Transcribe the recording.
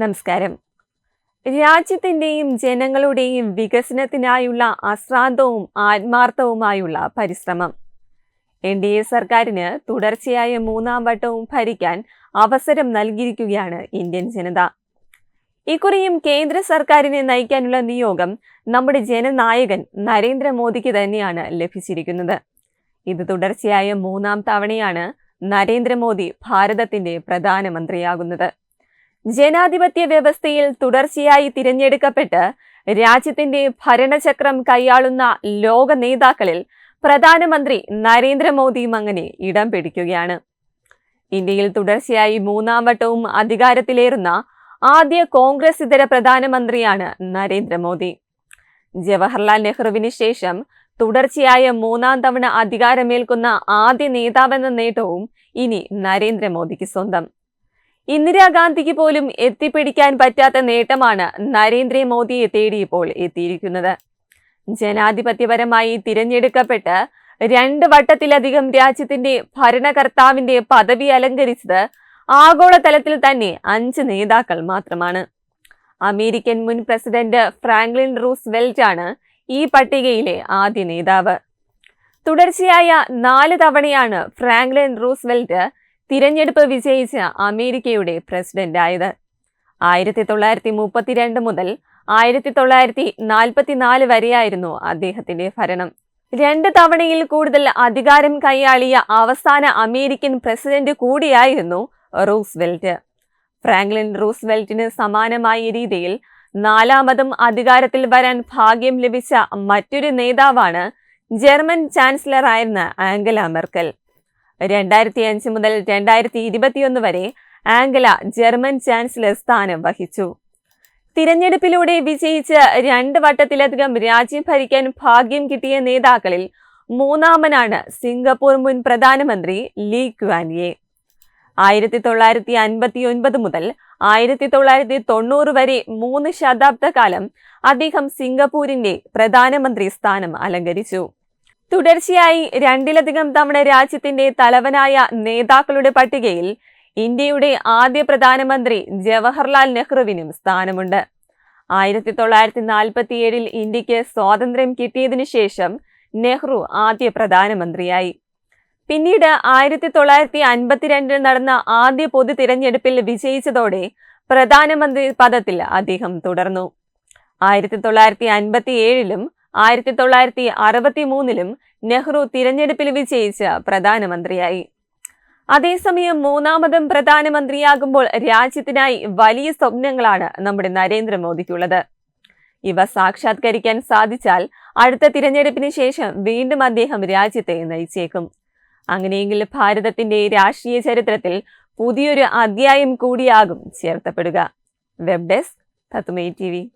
നമസ്കാരം. രാജ്യത്തിന്റെയും ജനങ്ങളുടെയും വികസനത്തിനായുള്ള അശ്രാന്തവും ആത്മാർത്ഥവുമായുള്ള പരിശ്രമം. എൻ ഡി എ സർക്കാരിന് തുടർച്ചയായ മൂന്നാം വട്ടവും ഭരിക്കാൻ അവസരം നൽകിയിരിക്കുകയാണ് ഇന്ത്യൻ ജനത. ഇക്കുറിയും കേന്ദ്ര സർക്കാരിനെ നയിക്കാനുള്ള നിയോഗം നമ്മുടെ ജനനായകൻ നരേന്ദ്രമോദിക്ക് തന്നെയാണ് ലഭിച്ചിരിക്കുന്നത്. ഇത് തുടർച്ചയായ മൂന്നാം തവണയാണ് നരേന്ദ്രമോദി ഭാരതത്തിന്റെ പ്രധാനമന്ത്രിയാകുന്നത്. ജനാധിപത്യ വ്യവസ്ഥയിൽ തുടർച്ചയായി തിരഞ്ഞെടുക്കപ്പെട്ട് രാജ്യത്തിന്റെ ഭരണചക്രം കൈയാളുന്ന ലോക നേതാക്കളിൽ പ്രധാനമന്ത്രി നരേന്ദ്രമോദിയും അങ്ങനെ ഇടം പിടിക്കുകയാണ്. ഇന്ത്യയിൽ തുടർച്ചയായി മൂന്നാം വട്ടവും അധികാരത്തിലേറുന്ന ആദ്യ കോൺഗ്രസ് ഇതര പ്രധാനമന്ത്രിയാണ് നരേന്ദ്രമോദി. ജവഹർലാൽ നെഹ്റുവിന് ശേഷം തുടർച്ചയായ മൂന്നാം തവണ അധികാരമേൽക്കുന്ന ആദ്യ നേതാവെന്ന നേട്ടവും ഇനി നരേന്ദ്രമോദിക്ക് സ്വന്തം. ഇന്ദിരാഗാന്ധിക്ക് പോലും എത്തിപ്പിടിക്കാൻ പറ്റാത്ത നേട്ടമാണ് നരേന്ദ്രമോദിയെ തേടി ഇപ്പോൾ എത്തിയിരിക്കുന്നത്. ജനാധിപത്യപരമായി തിരഞ്ഞെടുക്കപ്പെട്ട് രണ്ട് വട്ടത്തിലധികം രാജ്യത്തിന്റെ ഭരണകർത്താവിന്റെ പദവി അലങ്കരിച്ചത് ആഗോളതലത്തിൽ തന്നെ അഞ്ച് നേതാക്കൾ മാത്രമാണ്. അമേരിക്കൻ മുൻ പ്രസിഡന്റ് ഫ്രാങ്ക്ലിൻ റൂസ്വെൽറ്റ് ആണ് ഈ പട്ടികയിലെ ആദ്യ നേതാവ്. തുടർച്ചയായ നാല് തവണയാണ് ഫ്രാങ്ക്ലിൻ റൂസ്വെൽറ്റ് തിരഞ്ഞെടുപ്പ് വിജയിച്ച അമേരിക്കയുടെ പ്രസിഡന്റായത്. ആയിരത്തി തൊള്ളായിരത്തി മുപ്പത്തിരണ്ട് മുതൽ ആയിരത്തി തൊള്ളായിരത്തി നാൽപ്പത്തിനാല് വരെയായിരുന്നു അദ്ദേഹത്തിന്റെ ഭരണം. രണ്ട് തവണയിൽ കൂടുതൽ അധികാരം കൈയാളിയ അവസാന അമേരിക്കൻ പ്രസിഡന്റ് കൂടിയായിരുന്നു റൂസ്വെൽറ്റ്. ഫ്രാങ്ക്ലിൻ റൂസ്വെൽറ്റിന് സമാനമായ രീതിയിൽ നാലാമതും അധികാരത്തിൽ വരാൻ ഭാഗ്യം ലഭിച്ച മറ്റൊരു നേതാവാണ് ജർമ്മൻ ചാൻസലറായിരുന്ന ആംഗല മെർക്കൽ. രണ്ടായിരത്തി അഞ്ച് മുതൽ രണ്ടായിരത്തി ഇരുപത്തിയൊന്ന് വരെ ആംഗല ജർമ്മൻ ചാൻസലർ സ്ഥാനം വഹിച്ചു. തിരഞ്ഞെടുപ്പിലൂടെ വിജയിച്ച് രണ്ട് വട്ടത്തിലധികം രാജ്യം ഭരിക്കാൻ ഭാഗ്യം കിട്ടിയ നേതാക്കളിൽ മൂന്നാമനാണ് സിംഗപ്പൂർ മുൻ പ്രധാനമന്ത്രി ലീ ക്വാനിയെ ആയിരത്തി തൊള്ളായിരത്തി അൻപത്തി ഒൻപത് മുതൽ ആയിരത്തി തൊള്ളായിരത്തി തൊണ്ണൂറ് വരെ മൂന്ന് ശതാബ്ദ കാലം അദ്ദേഹം സിംഗപ്പൂരിന്റെ പ്രധാനമന്ത്രി സ്ഥാനം അലങ്കരിച്ചു. തുടർച്ചയായി രണ്ടിലധികം തവണ രാജ്യത്തിന്റെ തലവനായ നേതാക്കളുടെ പട്ടികയിൽ ഇന്ത്യയുടെ ആദ്യ പ്രധാനമന്ത്രി ജവഹർലാൽ നെഹ്റുവിനും സ്ഥാനമുണ്ട്. ആയിരത്തി തൊള്ളായിരത്തി നാൽപ്പത്തിയേഴിൽ ഇന്ത്യയ്ക്ക് സ്വാതന്ത്ര്യം കിട്ടിയതിനു ശേഷം നെഹ്റു ആദ്യ പ്രധാനമന്ത്രിയായി. പിന്നീട് ആയിരത്തി തൊള്ളായിരത്തി അൻപത്തിരണ്ടിൽ നടന്ന ആദ്യ പൊതു തിരഞ്ഞെടുപ്പിൽ വിജയിച്ചതോടെ പ്രധാനമന്ത്രി പദത്തിൽ അദ്ദേഹം തുടർന്നു. ആയിരത്തി തൊള്ളായിരത്തി അൻപത്തി ഏഴിലും ആയിരത്തി തൊള്ളായിരത്തി അറുപത്തി മൂന്നിലും നെഹ്റു തിരഞ്ഞെടുപ്പിൽ വിജയിച്ച പ്രധാനമന്ത്രിയായി. അതേസമയം മൂന്നാമതും പ്രധാനമന്ത്രിയാകുമ്പോൾ രാജ്യത്തിനായി വലിയ സ്വപ്നങ്ങളാണ് നമ്മുടെ നരേന്ദ്രമോദിക്കുള്ളത്. ഇവ സാക്ഷാത്കരിക്കാൻ സാധിച്ചാൽ അടുത്ത തിരഞ്ഞെടുപ്പിന് ശേഷം വീണ്ടും അദ്ദേഹം രാജ്യത്തെ നയിച്ചേക്കും. അങ്ങനെയെങ്കിൽ ഭാരതത്തിന്റെ രാഷ്ട്രീയ ചരിത്രത്തിൽ പുതിയൊരു അധ്യായം കൂടിയാകും ചേർത്തപ്പെടുക. വെബ് ഡെസ്ക് തത്തുമേ ടി